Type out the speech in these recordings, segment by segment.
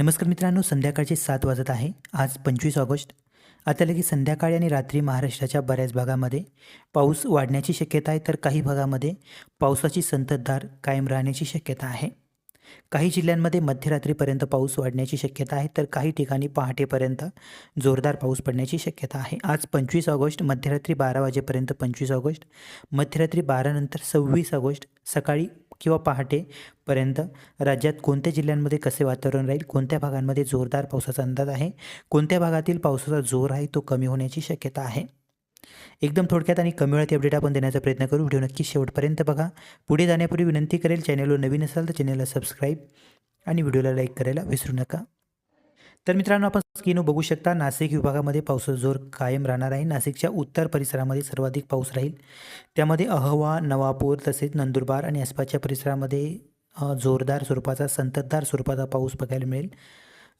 नमस्कार मित्रांनो संध्याकाळचे सात वाजत आहे. आज पंचवीस ऑगस्ट. आता लगेच संध्याकाळी आणि रात्री महाराष्ट्राच्या बऱ्याच भागामध्ये पाऊस वाढण्याची शक्यता आहे तर काही भागामध्ये पावसाची संततधार कायम राहण्याची शक्यता आहे. काही जिल्ह्यांमध्ये मध्यरात्रीपर्यंत पाऊस वाढण्याची शक्यता आहे तर काही ठिकाणी पहाटेपर्यंत जोरदार पाऊस पडण्याची शक्यता आहे. आज पंचवीस ऑगस्ट मध्यरात्री बारा वाजेपर्यंत पंचवीस ऑगस्ट मध्यरात्री बारानंतर सव्वीस ऑगस्ट सकाळी किंवा पहाटेपर्यंत राज्यात कोणत्या जिल्ह्यांमध्ये कसे वातावरण राहील कोणत्या भागांमध्ये जोरदार पावसाचा अंदाज आहे कोणत्या भागातील पावसाचा जोर आहे तो कमी होण्याची शक्यता आहे. एकदम थोडक्यात आणि कमी वेळात अपडेट आपण देण्याचा प्रयत्न करू. व्हिडिओ नक्की शेवटपर्यंत बघा. पुढे जाण्यापूर्वी विनंती करेल चॅनलवर नवीन असाल तर चॅनलला सबस्क्राईब आणि व्हिडिओला लाईक करायला विसरू नका. तर मित्रांनो आपण स्क्रीनवर बघू शकता नाशिक विभागामध्ये पावसाचा जोर कायम राहणार आहे. नाशिकच्या उत्तर परिसरामध्ये सर्वाधिक पाऊस राहील. त्यामध्ये अहवा नवापूर तसेच नंदुरबार आणि आसपासच्या परिसरामध्ये जोरदार स्वरूपाचा संततधार स्वरूपाचा पाऊस बघायला मिळेल.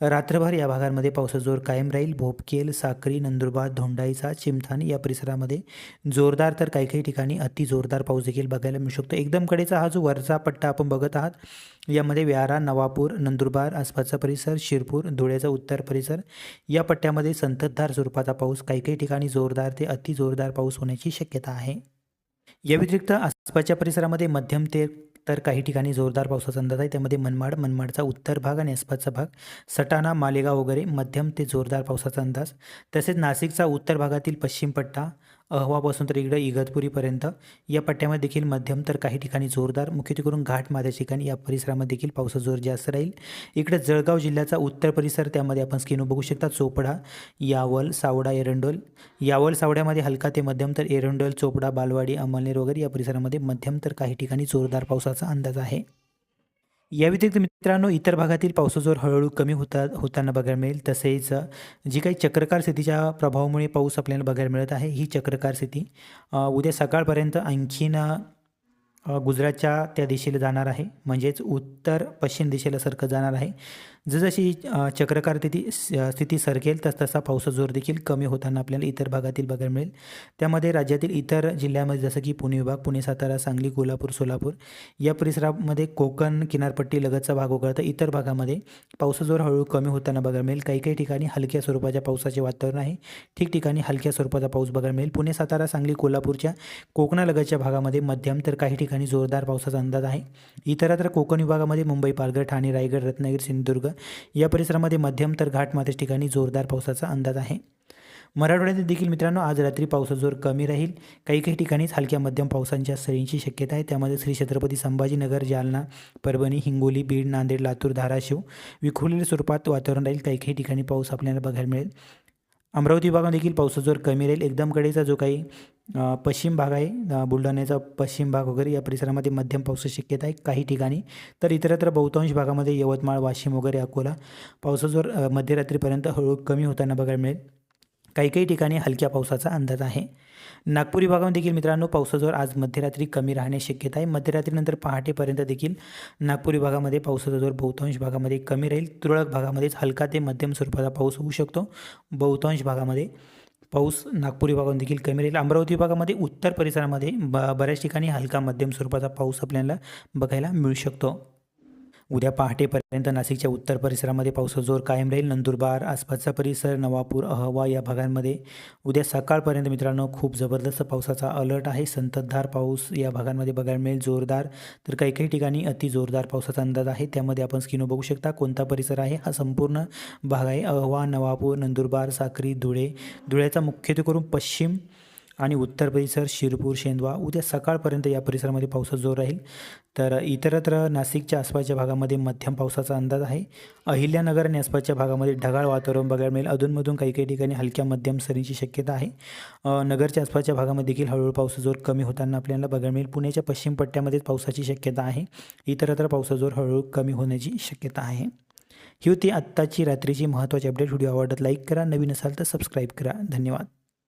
रात्रभर या भागांमध्ये पावसाचा जोर कायम राहील. भोपकेल साक्री नंदुरबार धोंडाईचा चिमथान या परिसरामध्ये जोरदार तर काही काही ठिकाणी अति जोरदार पाऊस देखील बघायला मिळू शकतो. एकदम कडेचा हा जो वरचा पट्टा आपण बघत आहात यामध्ये व्यारा नवापूर नंदुरबार आसपासचा परिसर शिरपूर धुळ्याचा उत्तर परिसर या पट्ट्यामध्ये संततधार स्वरूपाचा पाऊस काही काही ठिकाणी जोरदार ते अति जोरदार पाऊस होण्याची शक्यता आहे. या व्यतिरिक्त आसपासच्या परिसरामध्ये मध्यम ते तर काही ठिकाणी जोरदार पावसाचा अंदाज आहे. त्यामध्ये मनमाड मनमाडचा उत्तर भाग आणि आसपासचा भाग. सटाणा मालेगाव वगैरे मध्यम ते जोरदार पावसाचा अंदाज. तसेच नाशिकचा उत्तर भागातील पश्चिम पट्टा अहवापासून तर इकडं इगतपुरीपर्यंत. या पट्ट्यामध्ये देखील मध्यम तर काही ठिकाणी जोरदार. मुख्यत्वे करून घाट माझ्या ठिकाणी या परिसरामध्ये देखील पावसाचा जोर जास्त राहील. इकडे जळगाव जिल्ह्याचा उत्तर परिसर त्यामध्ये आपण स्क्रीनवर बघू शकता. चोपडा यावल सावडा एरंडोल. यावल सावड्यामध्ये हलका ते मध्यम तर एरंडोल चोपडा बालवाडी अमलनेर वगैरे या परिसरामध्ये मध्यम तर काही ठिकाणी जोरदार पावसाचा अंदाज आहे. या व्यतिरिक्त मित्रांनो इतर भागातील पावसाचा जोर हळूहळू कमी होता होताना बघायला मिळेल. तसेच जी काही चक्रकार स्थितीच्या प्रभावामुळे पाऊस आपल्याला बघायला मिळत आहे ही चक्रकार स्थिती उद्या सकाळपर्यंत आणखीन गुजरातच्या त्या दिशेला जाणार आहे. म्हणजेच उत्तर पश्चिम दिशेला सरकत जाणार आहे. जसजशी चक्रकार स्थिती स्थिती सरकेल तस तसा पावसाचा जोर देखील कमी होताना आपल्याला इतर भागातील बघायला मिळेल. त्यामध्ये राज्यातील इतर जिल्ह्यामध्ये जसं की पुणे विभाग पुणे सातारा सांगली कोल्हापूर सोलापूर या परिसरामध्ये कोकण किनारपट्टी लगतचा भाग वगळता इतर भागामध्ये पावसाचा जोर हळूहळू कमी होताना बघायला मिळेल. काही काही ठिकाणी हलक्या स्वरूपाच्या पावसाचे वातावरण आहे. ठिकठिकाणी हलक्या स्वरूपाचा पाऊस बघायला मिळेल. पुणे सातारा सांगली कोल्हापूरच्या कोकणालगतच्या भागामध्ये मध्यम तर काही ठिकाणी जोरदार पावसाचा अंदाज आहे. इतरत्र कोकण विभागामध्ये मुंबई पालघर ठाणे रायगड रत्नागिरी सिंधुदुर्ग या परिसरामध्ये मध्यम तर घाटमाथ्याच्या ठिकाणी जोरदार पावसाचा अंदाज आहे. मराठवाड्यात देखील मित्रांनो आज रात्री पावसाचा जोर कमी राहील. काही काही ठिकाणीच हलक्या मध्यम पावसांच्या सरींची शक्यता आहे. त्यामध्ये श्री छत्रपती संभाजीनगर जालना परभणी हिंगोली बीड नांदेड लातूर धाराशिव विखुरलेल्या स्वरूपात वातावरण राहील. काही काही ठिकाणी पाऊस आपल्याला बघायला मिळेल. अमरावती विभागात देखील पावसाचा जोर कमी राहील. एकदम कडेचा जो काही पश्चिम भाग आहे बुलढाण्याचा पश्चिम भाग वगैरे या परिसरामध्ये मध्यम पावसाची शक्यता आहे काही ठिकाणी. तर इतरत्र बहुतांश भागामध्ये यवतमाळ वाशिम वगैरे अकोला पावसाचा जोर मध्यरात्रीपर्यंत हळूहळू कमी होताना बघायला मिळेल. काही काही ठिकाणी हलक्या पावसाचा अंदाज आहे. नागपुरी विभागामध्ये देखील मित्रांनो पावसाजोर आज मध्यरात्री कमी राहण्याची शक्यता आहे. मध्यरात्रीनंतर पहाटेपर्यंत देखील नागपुरी भागामध्ये पावसाचा जोर बहुतांश भागामध्ये कमी राहील. तुरळक भागामध्येच हलका ते मध्यम स्वरूपाचा पाऊस होऊ शकतो. बहुतांश भागामध्ये पाऊस नागपूर विभागात देखील कमी राहील. अमरावती विभागामध्ये उत्तर परिसरामध्ये ब बऱ्याच ठिकाणी हलका मध्यम स्वरूपाचा पाऊस आपल्याला बघायला मिळू शकतो. उद्या पहाटेपर्यंत नाशिकच्या उत्तर परिसरामध्ये पावसाचा जोर कायम राहील. नंदुरबार आसपासचा परिसर नवापूर अहवा या भागांमध्ये उद्या सकाळपर्यंत मित्रांनो खूप जबरदस्त पावसाचा अलर्ट आहे. संततधार पाऊस या भागांमध्ये बघायला मिळेल. जोरदार तर काही काही ठिकाणी अति जोरदार पावसाचा अंदाज आहे. त्यामध्ये आपण स्किनो बघू शकता कोणता परिसर आहे. हा संपूर्ण भाग आहे. अहवा नवापूर नंदुरबार साक्री धुळे. धुळ्याचा मुख्यत्वे करून पश्चिम आणि उत्तर परिसर शिरपूर शेंदवा उद्या सकाळपर्यंत या परिसरामध्ये पावसाचा जोर राहील. तर इतरत्र नाशिकच्या आसपासच्या भागामध्ये मध्यम पावसाचा अंदाज आहे. अहिल्यानगर आणि आसपासच्या भागामध्ये ढगाळ वातावरण बघायला मिळेल. अधूनमधून काही काही ठिकाणी हलक्या मध्यम सरींची शक्यता आहे. नगरच्या आसपासच्या भागामध्ये देखील हळूहळू पावसाचा जोर कमी होताना आपल्याला बघायला मिळेल. पुण्याच्या पश्चिम पट्ट्यामध्ये पावसाची शक्यता आहे. इतरत्र पावसाचा जोर हळूहळू कमी होण्याची शक्यता आहे. ही होती आत्ताची रात्रीची महत्त्वाची अपडेट व्हिडिओ आवडत लाईक करा. नवीन असाल तर सबस्क्राईब करा. धन्यवाद.